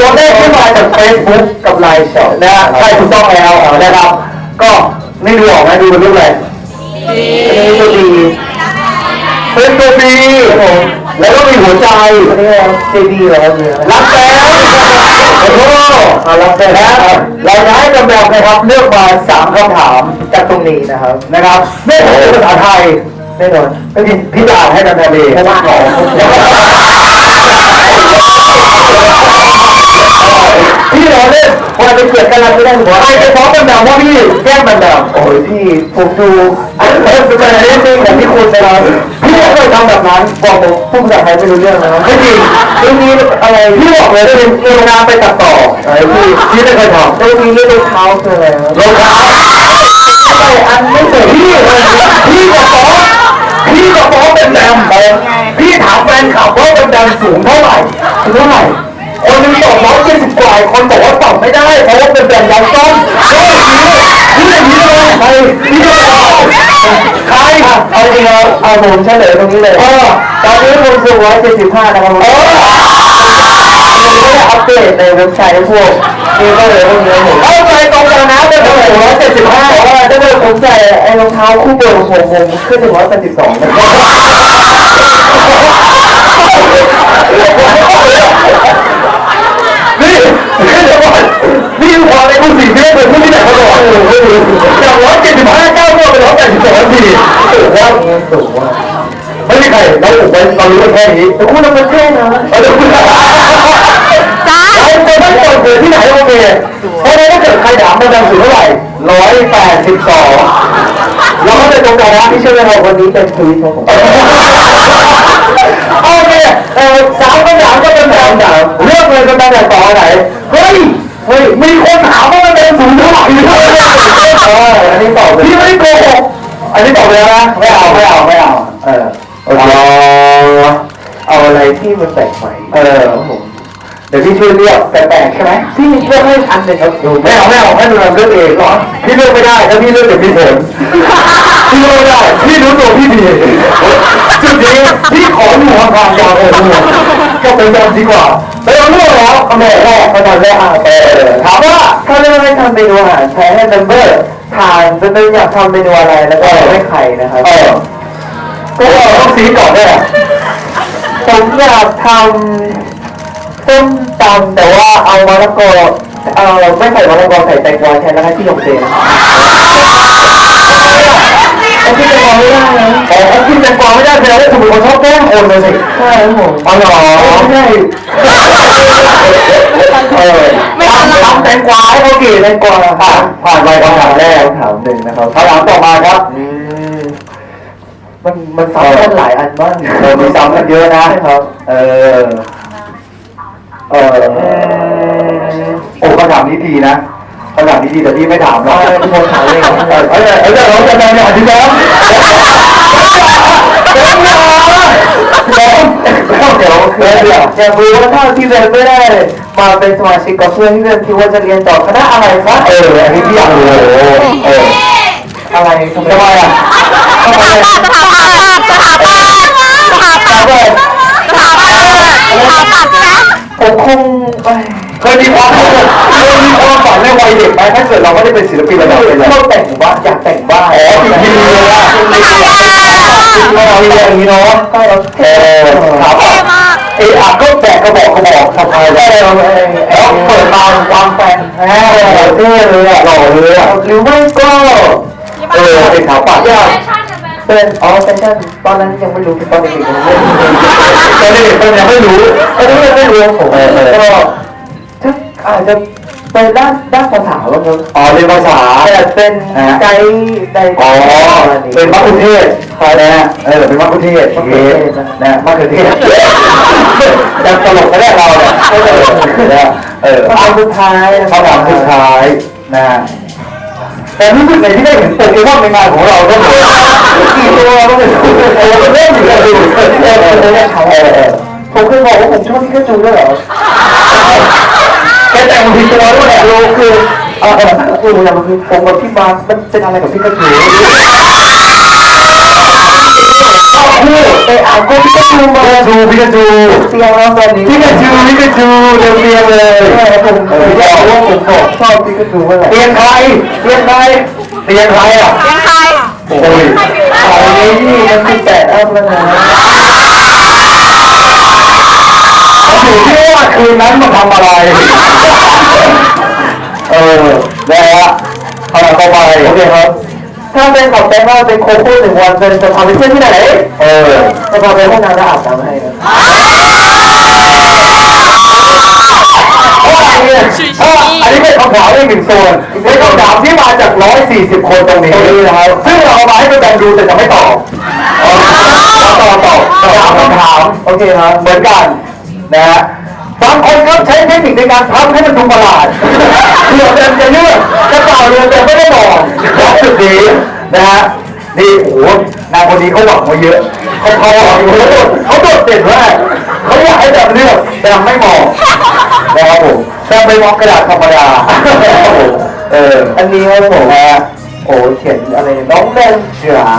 ตัวเลขที่มาจากเฟซบุ๊กกับไลน์สดนะฮะใช่ถูกต้องแล้วนะครับ ก็ไม่ดูออกไหมดูเป็นรูปอะไรเป็นตัวบีเป็นตัวบีแล้วก็มีหัวใจนี่เจบีเหรอครับรักแฟนโอ้โหรักแฟนนะเราจะให้กำลังนะครับเลือกมาสามคำถามจากตรงนี้นะครับนะครับไม่ใช่ภาษาไทยแน่นอนไม่ผิดพี่อ่านให้กันทันทีเพราะว่าของ พี่เราเล่นพอไปเกิดกันเราไม่ได้หัวใครไปฟ้องกันแบบว่าพี่แกล้งมันแบบโอ้ยพี่ผมดูอันนี้เป็นอะไรจริงอย่างที่คุณนะครับพี่ไม่เคยทำแบบนั้นบอกผมพูดภาษาไทยไม่รู้เรื่องนะครับไม่จริงเรื่องนี้อะไรพี่บอกเลยว่าเป็นเรื่องนาไปตัดต่ออะไรพี่พี่ไม่เคยทำเรื่องนี้เรื่องเท้าคืออะไรรองเท้าไม่อันไม่เคยพี่พี่ก็ฟ้องพี่ก็ฟ้องเป็นแดมพี่ถามแฟนคลับว่าเป็นแดมสูงเท่าไหร่สูงเท่าไหร่ เจ็ดสิบกว่าคนบอกว่าตอบไม่ได้ เพราะว่าเป็นแบรนด์ยางส้มก็อย่างนี้พูดอย่างนี้เลยใครพี่ก็บอกใครเอาจริงเอาเอาผมเฉลยตรงนี้เลยเออตอนนี้ผมสูงร้อยเจ็ดสิบห้านะครับผมเออไม่ได้อัปเดตในเว็บไซต์พวกนี่ก็เลยพวกนี้ผมเข้าใจตรงกันนะเป็นผมร้อยเจ็ดสิบห้าแต่ว่าถ้าเกิดผมใส่ไอ้รองเท้าคู่เบอร์ของผมผมขึ้นถึงร้อยแปดสิบสองนะครับ นี่เดี๋ยวก่อนนี่พอในคุณสี่ที่ไม่เคยพูดที่ไหนมาก่อนจากร้อยเจ็ดสิบห้าเก้าเป็นร้อยแปดสิบสองนาทีสูงว่าสูงว่าไม่มีใครเราถูกไปเรารู้แค่นี้แต่คุณทำเป็นแค่นะเราจะคุณจ้าเราจะไม่ตกเปิดที่ไหนโอเคเพราะฉะนั้นถ้าเกิดใครถามมันดังสูงเท่าไหร่ร้อยแปดสิบสองเราก็จะตรงกันนะที่เชื่อไหมว่าวันนี้เป็นทวิตของผมโอเคเออสามคำถามก็เป็นแบบอย่าง เลือกเลยเป็นแบบต่อไหนเฮ้ยเฮ้ยมีคนถามว่ามันเป็นศูนย์เท่าไหร่ด้วยเอออันนี้ตอบเลยพี่ไม่โกหกอันนี้ตอบเลยนะไม่เอาไม่เอาไม่เอาเออเอาเอาอะไรที่มันแปลกใหม่เออผมเดี๋ยวพี่ช่วยเลือกแปลกๆใช่ไหมพี่เลือกให้อันหนึ่งครับดูไม่เอาไม่เอาให้ดูเราเลือกเองก่อนพี่เลือกไม่ได้ถ้าพี่เลือกเดี๋ยวพี่ผลพี่เลือ กไม่ได้พี่รู้ตัวพี่ดีจุดนี้พี่ขออยู่ห่างๆยาวเลยทุกคนก็เป็นแบบดีกว่าไปเอาเลือกเหรอเอาแม่แรกไปตอนแรกอะเออถามว่าถ้าเลือกให้ทำเมนูอาหารใช้ให้เมมเบอร์ทานจะเป็นอยากทำเมนูอะไรแล้วก็ให้ใครนะครับเออก็ต้องสีก่อนด้วยผมอยากทำต้มตำแต่ว่าเอามะละกอเอาไม่ใส่มะละกอใส่แตงกวาแทนแล้วให้ที่โรงเรียน เอาที่แตงกวาไม่ได้นะอ๋อเอาที่แตงกวาไม่ได้แสดงว่าคุณเป็นคนชอบแกล้งคนเลยสิใช่ครับผมอ๋อเหรอใช่เออทำทำแตงกวาให้เขากี่แตงกวาผ่านผ่านไปคำถามแรกคำถามหนึ่งนะครับคำถามต่อมาครับมันมันซ้ำกันหลายอันมากเออมีซ้ำกันเยอะนะครับ เออ เออโอ้คำถามนี้ดีนะ คำถามนี้ดีแต่พี่ไม่ถามหรอกพี่คนถามเองเออเออเออเดี๋ยวเราจะไปเนี่ยพี่น้องเดี๋ยวเดี๋ยวเดี๋ยวเดี๋ยวอยากรู้ว่าถ้าพี่เบนไม่ได้มาเป็นสมาชิกกับเพื่อนพี่เบนคิดว่าจะเรียนต่อคณะอะไรครับเอออันนี้พี่อยากรู้เอออะไรทำไมอะทำไมอะผมคง เคยมีความเคยมีความฝันในวัยเด็กไหมถ้าเกิดเราไม่ได้เป็นศิลปินระดับเป็นเราแต่งบ้านอยากแต่งบ้านอ๋อจริงๆเลยอะเราเรียนอย่างนี้เนาะเออถามว่าเอออะก็แบกกระบอกกระบอกทำอะไรแล้วเปิดมาวางแฟนแหมเท่เลยอะหล่อเลยอะหรือไม่ก็เออเป็นขาวปากยากเป็นอ๋อแฟชั่นตอนนั้นยังไม่รู้ตอนเด็กๆยังไม่รู้ตอนเด็กๆตอนยังไม่รู้ตอนนี้ยังไม่รู้ผมก็ถ้า อาจจะเป็นด้านด้านภาษาบ้างครับอ๋อเรียนภาษา แต่เป็นไกด์ไกด์อ๋อ เป็นมัคคุเทศก์นะฮะเออ เป็นมัคคุเทศก์โอเคนะมัคคุเทศก์จะตลกก็ได้เราเนี่ยเออเออคำถามสุดท้ายคำถามสุดท้ายนะฮะแต่รู้สึกในที่ได้เห็นโปเกมอนในงานของเราก็เหมือนกี่ตัวก็เป็นเออเล่นอยู่กันดูเออเออเออเออผมเคยบอกว่าผมชอบพิกาจูด้วยเหรอ แกแต่งผิดตัวด้วยแหละรู้คือเออเออคืออย่างคือผมกับพี่บาสมันเป็นอะไรกับพิกาจูคู่ไปอ่านก็พิกาจูมาพิกาจูพิกาจูเตียงแล้วตอนนี้พิกาจูพิกาจูเดินเตียงเลยผมผมอยากรู้ว่าผมบอกชอบพิกาจูเมื่อไหร่เตียงใครเตียงใครเตียงใครอะยังใครโอ้ยขายนี่มันคือแปดอัพแล้วนะ อยู่ที่ว่าคืนนั้นมันทำอะไร เออนะฮะเอาต่อไปโอเคครับ ถ้าเป็นของแตงว่าเป็นโคโค่หนึ่งวันเป็นจะพาไปเที่ยวที่ไหน เออจะพาไปห้องน้ำแล้วอาบน้ำให้นะเพราะอะไรเนี่ยเพราะอันนี้เป็นคำถามในหนึ่งส่วนเป็นคำถามที่มาจาก 140 คนตรงนี้นะครับซึ่งเราเอามาให้เป็นการดูแต่จะไม่ตอบเราตอบตอบตอบคำถาม โอเคครับ เหมือนกัน นะฮะบางคนครับใช้เทคนิคในการทำให้มันดูประหลาดเผื่อเต็มจะเลือกจะเปล่าเรือแต่ไม่ได้บอกนะจุดนี้นะฮะนี่โอ้โหนางคนนี้เขาหวังมาเยอะเขาเขาหวังเขาโดดเขาโดดเด่นมากเขาอยากให้แบบเลือกแต่ไม่มองนะครับผมแต่ไปมองกระดาษธรรมดาครับผมเอออันนี้ครับผมนะโอ้เขียนอะไรน้องแมนจ๋า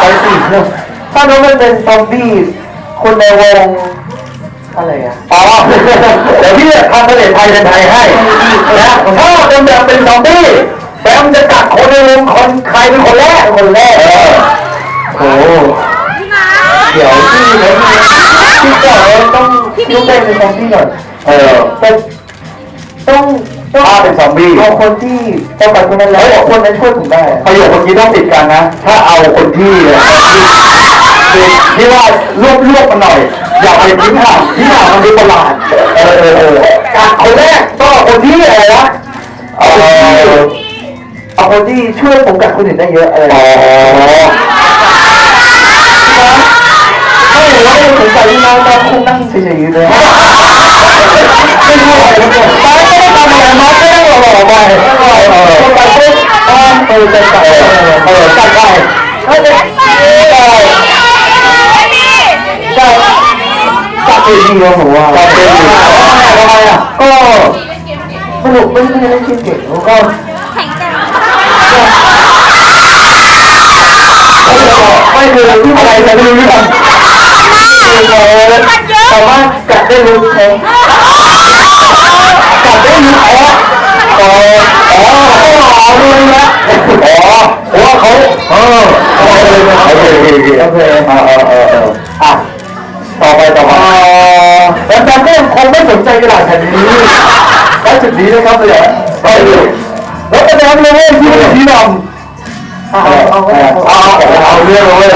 ไปสิถ้าน้องแมนเป็นซอมบี้คนในวง อะไรอะอ๋อเดี๋ยวพี่จะทำทะเลไทยเป็นไทยให้นะถ้าแบมแบมเป็นซอมบี้แบมจะกัดคนในวงคนใครเป็นคนแรกคนแรกเออโอ้เดี๋ยวพี่นะพี่พี่ก่อนต้องต้องเป็นเป็นซอมบี้ก่อนเออต้องต้องต้องเป็นซอมบี้เอาคนที่ต้องการคนนั้นแล้วคนนั้นช่วยผมได้ประโยคเมื่อกี้ต้องติดกันนะ ถ้าเอาคนที่คือที่ว่ารวบรวบมันหน่อย อย่าไปทิ้งห่างทิ้งห่างมันดูประหลาดเออเออเออการคนแรกต้องเอาคนที่อะไรนะเอาคนที่เอาคนที่ช่วยผมกับคนอื่นได้เยอะอะไรอ๋อไม่หรือว่าสงสัยที่น้องน้องคงนั่งเฉยๆอยู่เลยไม่รู้อะไรเลยไปไม่ได้ทำอะไรมาไม่ได้หล่อๆไปเออเออไปเออเออใจใจเออจัดไปเออได้ได้ จัดไปดีแล้วผมว่าไปดีทำไมอะก็สนุกไม่ไม่ได้เล่นเกมเก่งก็ แข่งกันไม่คือที่อะไรจะไม่รู้เรื่องคือเราสามารถกัดได้รู้แทงกัดได้รู้อ๋ออ๋ออ๋อเขาหล่อเลยนะอ๋อเพราะว่าเขาเออโอเคโอเคโอเคโอเคโอเคออเออเออเอออะต่อไปต่อไป แล้วแต่ก็ยังคงไม่สนใจกระดาษแผ่นนี้แล้วจุดนี้นะครับเลยไปเลยแล้วก็แดงเลยที่เป็นสีดำเอาเอาเอาเอาเรื่องเลย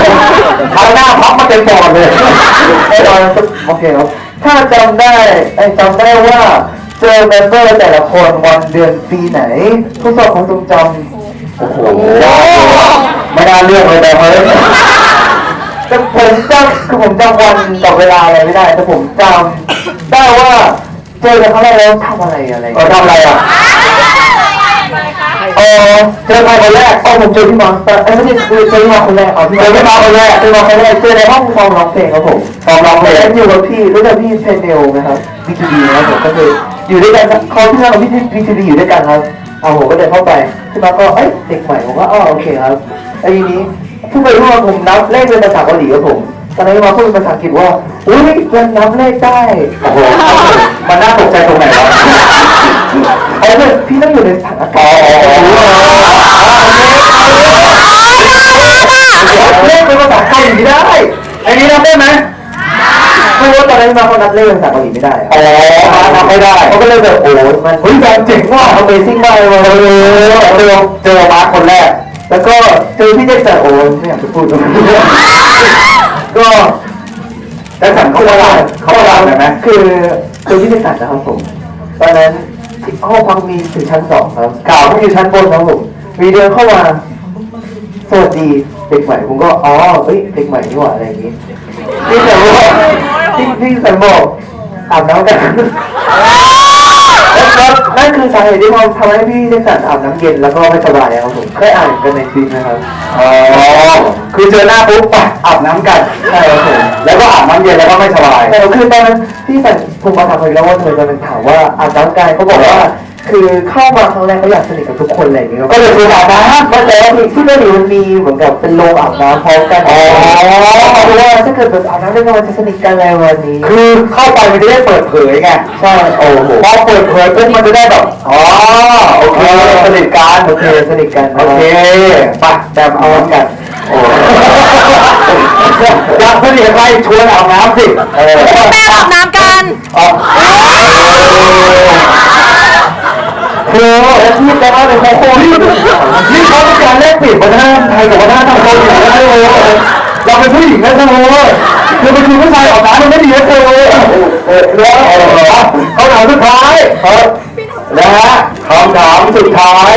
เอาหน้าพับมาเต็มปอดเลยไอ้ตอนโอเคครับถ้าจำได้ไอ้จำได้ว่าเจอเมมเบอร์แต่ละคนวันเดือนปีไหนทดสอบความทรงจำโอ้โหไม่น่าเรื่องเลยแต่เฮ้ย แต่ผมจำคือผมจำวันกับเวลาอะไรไม่ได้ แต่ผมจำได้ว่าเจอกันครั้งแรกแล้วทำอะไรอะไรเออทำอะไรอะเออเจอใครคนแรกอ๋อผมเจอพี่มอสแต่เอ้ยไม่ใช่เจอพี่มอสคนแรกอ๋อพี่เจอพี่มอสคนแรกเจอพี่มอสคนแรกเจอในห้องซ้อมร้องเพลงครับผมซ้อมร้องเพลงอยู่กับพี่รู้จักพี่เพนเนลนะครับพีทีดีนะครับผมก็คืออยู่ด้วยกันเขาที่นั่งกับพี่พีทีดีอยู่ด้วยกันครับเอาผมก็เดินเข้าไปพี่มอสก็เอ้ยเด็กใหม่ผมว่าอ๋อโอเคครับไอ้ทีนี้ ผู้ไปร่วมผมนับเลขเป็นภาษาเกาหลีครับผมตอนนั้นพี่มอสพูดเป็นภาษาอังกฤษว่าอุ้ยยังนับเลขได้โอ้โหมันน่าตกใจตรงไหนวะเอาเลยพี่ต้องอยู่ในสถานการณ์เล่นเป็นภาษาเกาหลีไม่ได้อันนี้รับได้ไหมไม่รู้ตอนนั้นมาเขานัดเล่นภาษาเกาหลีไม่ได้ อ๋อนับไม่ได้เขาก็เลยแบบโอ้มันเฮ้ยแบบเจ๋งว่ะ Amazing มากเลยเออเจอเจอมาคนแรก แล้วก็เจอพี่เจสันโอ้ไม่อยากจะพูดตรงนี้ก็แจ็คสันเขาว่าเขาว่าอะไรไหมคือคือพี่เจสันนะครับผมตอนนั้นห้องพักมีถึงชั้นสองครับกล่าวที่อยู่ชั้นบนครับผมมีเดินเข้ามาสวัสดีเด็กใหม่ผมก็อ๋อเฮ้ยเด็กใหม่นี่หว่าอะไรอย่างงี้พี่แต่บอกพี่พี่แต่บอกอาบน้ำกัน แล้วนั่นคือสาเหตุที่ทำให้พี่ได้สั่นอาบน้ำเย็นแล้วก็ไม่สบายครับผมเคยอ่านกันในคลิปนะครับอ๋อคือเจอหน้าปุ๊บไปอาบน้ำกันใช่ครับผมแล้วก็อาบน้ำเย็นแล้วก็ไม่สบายแต่คือตอนนั้นพี่สั่นผมมาถามเขาอีกแล้วว่าเธอจะเป็นถามว่าอาบน้ำกันเขาบอกว่าคือเข้ามาครั้งแรกก็อยากสนิทกับทุกคนอะไรอย่างเงี้ยก็เลยชวนอาบน้ำมาแต่ว่าที่ที่เกาหลีมันมีเหมือนกับเป็นโรงอาบน้ำพร้อมกันอ๋อเพราะว่าถ้า เกิดแบบอาบน้ำด้วยกันมันจะสนิทกันอะไรวันนี้ คือเข้าไปมันจะได้เปิดเผยไงใช่โอ้โหพอเปิดเผยปุ๊บมันจะได้แบบอ๋อโอเคสนิทกันโอเคสนิทกันโอเคไปแต่เอากันโอ้อยากสนิทกับใครชวนอาบน้ำสิเออแม่อาบน้ำกันอ๋อคือที่แปลว่าเป็นโคโค่นี่นี่เขาเป็นการแลกเปลี่ยนวัฒนธรรมไทยกับวัฒนธรรมเกาหลีนะเธอ เป็นผู้หญิงนะเธอคือเป็นคุณผู้ชายออกงานมันไม่ดีนะเธอเออแล้วเขาถามสุดท้ายนะฮะคำถามสุดท้าย